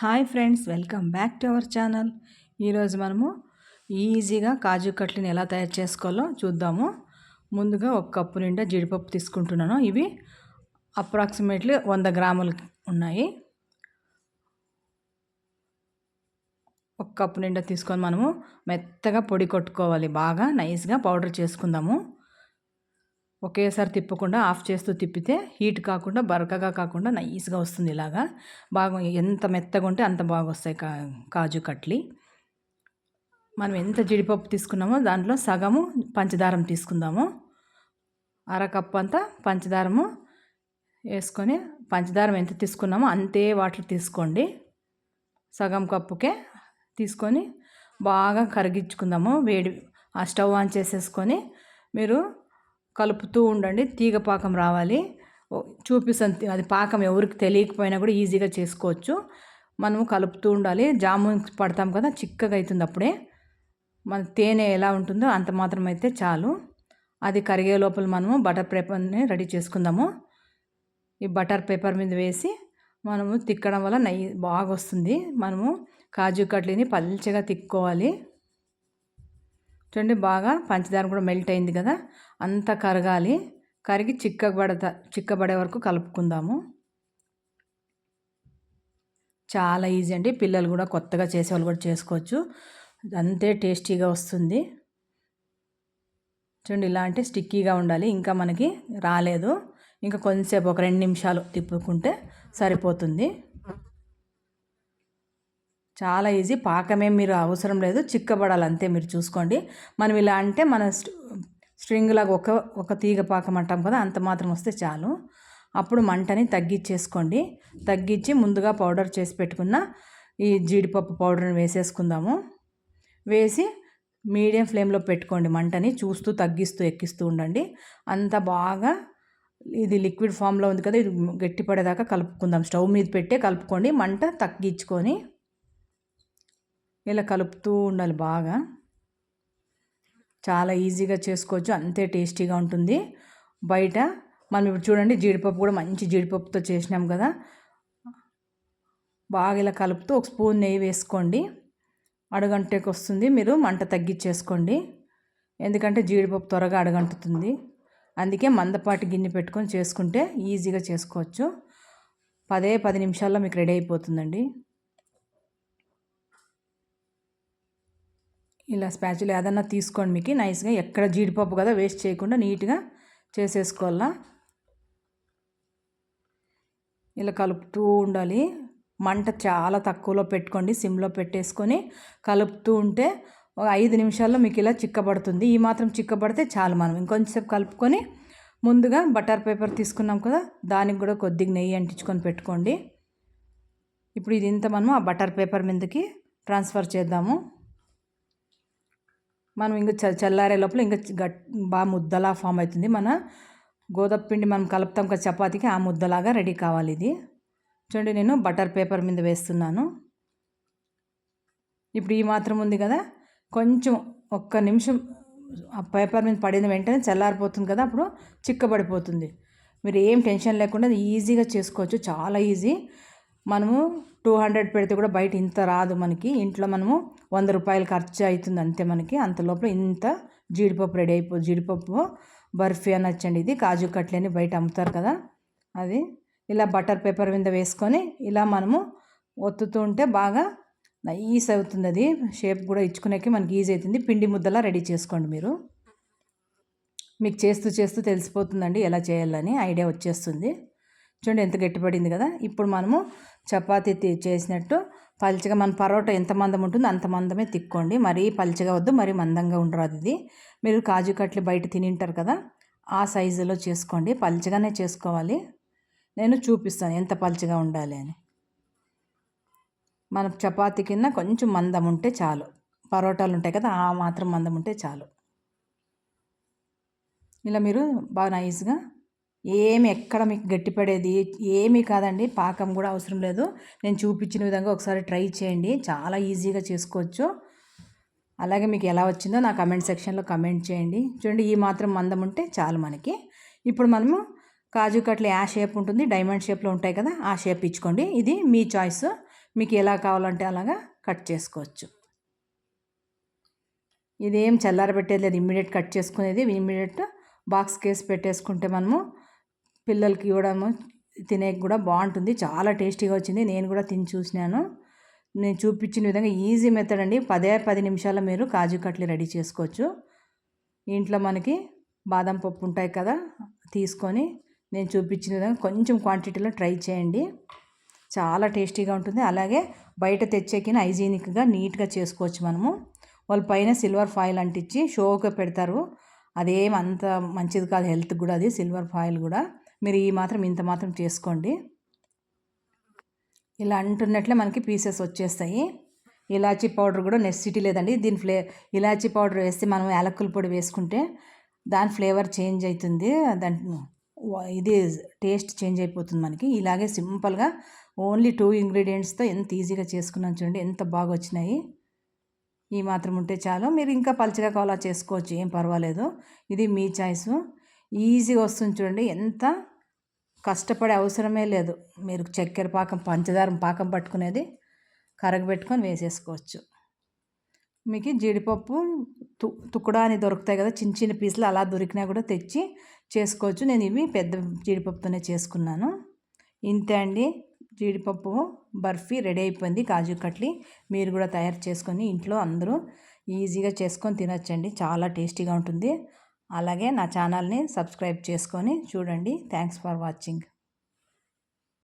Hi friends welcome back to our channel. ఈరోజు మనము ఈజీగా కాజు కట్లీని ఎలా తయారు చేసుకోవాలో చూద్దాము. ముందుగా ఒక కప్పు నిండా జీడిపప్పు తీసుకుంటున్నాను. ఇవి అప్రాక్సిమేట్లీ వంద గ్రాములు ఉన్నాయి. ఒక కప్పు నిండా తీసుకొని మనము మెత్తగా పొడి కొట్టుకోవాలి. బాగా నైస్గా పౌడర్ చేసుకుందాము. ఒకేసారి తిప్పకుండా ఆఫ్ చేస్తూ తిప్పితే హీట్ కాకుండా బరకగా కాకుండా నైస్గా వస్తుంది ఇలాగా. బాగా ఎంత మెత్తగా ఉంటే అంత బాగా వస్తాయి కా కాజు కట్లీ. మనం ఎంత జీడిపప్పు తీసుకున్నామో దాంట్లో సగము పంచదారం తీసుకుందాము. అరకప్పు అంతా పంచదారము వేసుకొని పంచదారం ఎంత తీసుకున్నామో అంతే వాటర్ తీసుకోండి. సగం కప్పుకే తీసుకొని బాగా కరిగించుకుందాము. వేడి ఆ స్టవ్ ఆన్ చేసేసుకొని మీరు కలుపుతూ ఉండండి. తీగ పాకం రావాలి. చూపిస్తాను అది పాకం ఎవరికి తెలియకపోయినా కూడా ఈజీగా చేసుకోవచ్చు. మనము కలుపుతూ ఉండాలి. జాము పడతాం కదా చిక్కగా అవుతుంది అప్పుడే. మన తేనె ఎలా ఉంటుందో అంత మాత్రం అయితే చాలు. అది కరిగే లోపల మనము బటర్ పేపర్ని రెడీ చేసుకుందాము. ఈ బటర్ పేపర్ మీద వేసి మనము తిక్కడం వల్ల నెయ్యి బాగా వస్తుంది మనము కాజు కట్లీని పల్చగా తిక్కోవాలి. చూడండి బాగా పంచదార కూడా మెల్ట్ అయింది కదా? అంతా కరగాలి. కరిగి చిక్కబడత చిక్కబడే వరకు కలుపుకుందాము. చాలా ఈజీ అండి. పిల్లలు కూడా కొత్తగా చేసేవాళ్ళు కూడా చేసుకోవచ్చు. అంతే టేస్టీగా వస్తుంది. చూడండి ఇలా అంటే స్టిక్కీగా ఉండాలి. ఇంకా మనకి రాలేదు. ఇంకా కొంచెంసేపు ఒక రెండు నిమిషాలు తిప్పుకుంటే సరిపోతుంది. చాలా ఈజీ. పాకమే మీరు అవసరం లేదు. చిక్కబడాలి అంతే మీరు చూసుకోండి. మనం ఇలా అంటే మన స్ట్రింగ్ లాగా ఒక ఒక తీగ పాకం అంటాం కదా అంత మాత్రం వస్తే చాలు. అప్పుడు మంటని తగ్గించేసుకోండి. తగ్గించి ముందుగా పౌడర్ చేసి పెట్టుకున్న ఈ జీడిపప్పు పౌడర్ని వేసేసుకుందాము. వేసి మీడియం ఫ్లేమ్లో పెట్టుకోండి మంటని. చూస్తూ తగ్గిస్తూ ఎక్కిస్తూ ఉండండి. అంత బాగా ఇది లిక్విడ్ ఫామ్లో ఉంది కదా ఇది గట్టిపడేదాకా కలుపుకుందాం. స్టవ్ మీద పెట్టే కలుపుకోండి. మంట తగ్గించుకొని ఇలా కలుపుతూ ఉండాలి బాగా. చాలా ఈజీగా చేసుకోవచ్చు. అంతే టేస్టీగా ఉంటుంది. బయట మనం ఇప్పుడు చూడండి జీడిపప్పు కూడా మంచి జీడిపప్పుతో చేసినాం కదా. బాగా ఇలా కలుపుతూ ఒక స్పూన్ నెయ్యి వేసుకోండి. అడుగంటకి వస్తుంది మీరు మంట తగ్గించేసుకోండి. ఎందుకంటే జీడిపప్పు త్వరగా అడగంటుతుంది. అందుకే మందపాటి గిన్నె పెట్టుకొని చేసుకుంటే ఈజీగా చేసుకోవచ్చు. పదే పది నిమిషాల్లో మీకు రెడీ అయిపోతుందండి. ఇలా స్పాచులు ఏదన్నా తీసుకోండి మీకు. నైస్గా ఎక్కడ జీడిపప్పు కదా వేస్ట్ చేయకుండా నీట్గా చేసేసుకోవాలా. ఇలా కలుపుతూ ఉండాలి. మంట చాలా తక్కువలో పెట్టుకోండి. సిమ్లో పెట్టేసుకొని కలుపుతూ ఉంటే ఒక ఐదు నిమిషాల్లో మీకు ఇలా చిక్కబడుతుంది. ఈ మాత్రం చిక్కబడితే చాలు మనం. ఇంకొంచెంసేపు కలుపుకొని ముందుగా బటర్ పేపర్ తీసుకున్నాం కదా దానికి కూడా కొద్దిగా నెయ్యి అంటించుకొని పెట్టుకోండి. ఇప్పుడు ఇది ఇంత మనము ఆ బటర్ పేపర్ మీదకి ట్రాన్స్ఫర్ చేద్దాము. మనం ఇంకా చల్లారే లోపల ఇంకా గట్ బాగా ముద్దలా ఫామ్ అవుతుంది మన గోధుమ పిండి మనం కలుపుతాం కదా చపాతీకి ఆ ముద్దలాగా రెడీ కావాలి ఇది. చూడండి నేను బటర్ పేపర్ మీద వేస్తున్నాను. ఇప్పుడు ఈ మాత్రం ఉంది కదా కొంచెం ఒక్క నిమిషం ఆ పేపర్ మీద పడిన వెంటనే చల్లారిపోతుంది కదా అప్పుడు చిక్కబడిపోతుంది. మీరు ఏం టెన్షన్ లేకుండా ఈజీగా చేసుకోవచ్చు చాలా ఈజీ. మనము టూ హండ్రెడ్ పెడితే కూడా బయట ఇంత రాదు మనకి. ఇంట్లో మనము వంద రూపాయలు ఖర్చు అవుతుంది అంతే మనకి. అంత లోపల ఇంత జీడిపప్పు రెడీ అయిపో జీడిపప్పు బర్ఫీ అనొచ్చండి ఇది. కాజు కట్లని బయట అమ్ముతారు కదా. అది ఇలా బటర్ పేపర్ మీద వేసుకొని ఇలా మనము ఒత్తుతూ ఉంటే బాగా నైస్ అవుతుంది అది. షేప్ కూడా ఇచ్చుకునేకి మనకి ఈజీ అవుతుంది. పిండి ముద్దలా రెడీ చేసుకోండి మీరు. మీకు చేస్తూ చేస్తూ తెలిసిపోతుందండి ఎలా చేయాలని. ఐడియా వచ్చేస్తుంది. చూడండి ఎంత గట్టిపడింది కదా. ఇప్పుడు మనము చపాతీ చేసినట్టు పల్చగా మన పరోటా ఎంత మందం ఉంటుందో అంత మందమే తిక్కోండి. మరీ పల్చగా వద్దు మరీ మందంగా ఉండరాదు ఇది. మీరు కాజు కట్లు బయట తినింటారు కదా ఆ సైజులో చేసుకోండి. పల్చగానే చేసుకోవాలి. నేను చూపిస్తాను ఎంత పల్చగా ఉండాలి అని. మన చపాతీ కింద కొంచెం మందం ఉంటే చాలు. పరోటాలు ఉంటాయి కదా ఆ మాత్రం మందం ఉంటే చాలు. ఇలా మీరు బాగా నైస్గా ఏమి ఎక్కడ మీకు గట్టిపడేది ఏమీ కాదండి. పాకం కూడా అవసరం లేదు. నేను చూపించిన విధంగా ఒకసారి ట్రై చేయండి. చాలా ఈజీగా చేసుకోవచ్చు. అలాగే మీకు ఎలా వచ్చిందో నా కమెంట్ సెక్షన్లో కమెంట్ చేయండి. చూడండి ఈ మాత్రం మందం ఉంటే చాలు మనకి. ఇప్పుడు మనము కాజు కట్లు ఆ షేప్ ఉంటుంది డైమండ్ షేప్లో ఉంటాయి కదా ఆ షేప్ ఇచ్చుకోండి. ఇది మీ చాయిస్. మీకు ఎలా కావాలంటే అలాగా కట్ చేసుకోవచ్చు. ఇదేం చల్లారబెట్టేది లేదు. ఇమ్మీడియట్ కట్ చేసుకునేది. ఇమ్మీడియట్ బాక్స్ కేసు పెట్టేసుకుంటే మనము పిల్లలకి ఇవ్వడము తినే కూడా బాగుంటుంది. చాలా టేస్టీగా వచ్చింది. నేను కూడా తిని చూసినాను. నేను చూపించిన విధంగా ఈజీ మెథడ్ అండి. పదే పది నిమిషాల్లో మీరు కాజు కట్లీ రెడీ చేసుకోవచ్చు. ఇంట్లో మనకి బాదం పప్పు ఉంటాయి కదా తీసుకొని నేను చూపించిన విధంగా కొంచెం క్వాంటిటీలో ట్రై చేయండి. చాలా టేస్టీగా ఉంటుంది. అలాగే బయట తెచ్చేకిన హైజీనిక్గా నీట్గా చేసుకోవచ్చు మనము. వాళ్ళ పైన సిల్వర్ ఫాయిల్ అంటించి షోగా పెడతారు. అదేం అంత మంచిది కాదు హెల్త్ కూడా అది సిల్వర్ ఫాయిల్ కూడా. మీరు ఈ మాత్రం ఇంత మాత్రం చేసుకోండి. ఇలా అంటున్నట్లే మనకి పీసెస్ వచ్చేస్తాయి. ఇలాచీ పౌడర్ కూడా నెసిటీ లేదండి. దీని ఫ్లే ఇలాచీ పౌడర్ వేస్తే మనం యాలకుల పొడి వేసుకుంటే దాని ఫ్లేవర్ చేంజ్ అవుతుంది దాని ఇది టేస్ట్ చేంజ్ అయిపోతుంది మనకి. ఇలాగే సింపుల్గా ఓన్లీ టూ ఇంగ్రీడియంట్స్తో ఎంత ఈజీగా చేసుకున్నాను చూడండి ఎంత బాగా వచ్చినాయి. ఈ మాత్రం ఉంటే చాలు. మీరు ఇంకా పలుచగా కావాలా చేసుకోవచ్చు ఏం పర్వాలేదు. ఇది మీ చాయిస్. ఈజీగా వస్తుంది చూడండి. ఎంత కష్టపడే అవసరమే లేదు. మీరు చక్కెర పాకం పంచదార పాకం పట్టుకునేది కరగబెట్టుకొని వేసేసుకోవచ్చు. మీకు జీడిపప్పు తు తుక్కుడా అని దొరుకుతాయి కదా చిన్న చిన్న పీసులు అలా దొరికినా కూడా తెచ్చి చేసుకోవచ్చు. నేను ఇవి పెద్ద జీడిపప్పుతోనే చేసుకున్నాను. ఇంతే అండి. జీడిపప్పు బర్ఫీ రెడీ అయిపోయింది. కాజు కట్లీ మీరు కూడా తయారు చేసుకొని ఇంట్లో అందరూ ఈజీగా చేసుకొని తినొచ్చండి. చాలా టేస్టీగా ఉంటుంది. అలాగే నా ఛానల్ని సబ్స్క్రైబ్ చేసుకొని చూడండి. Thanks for watching.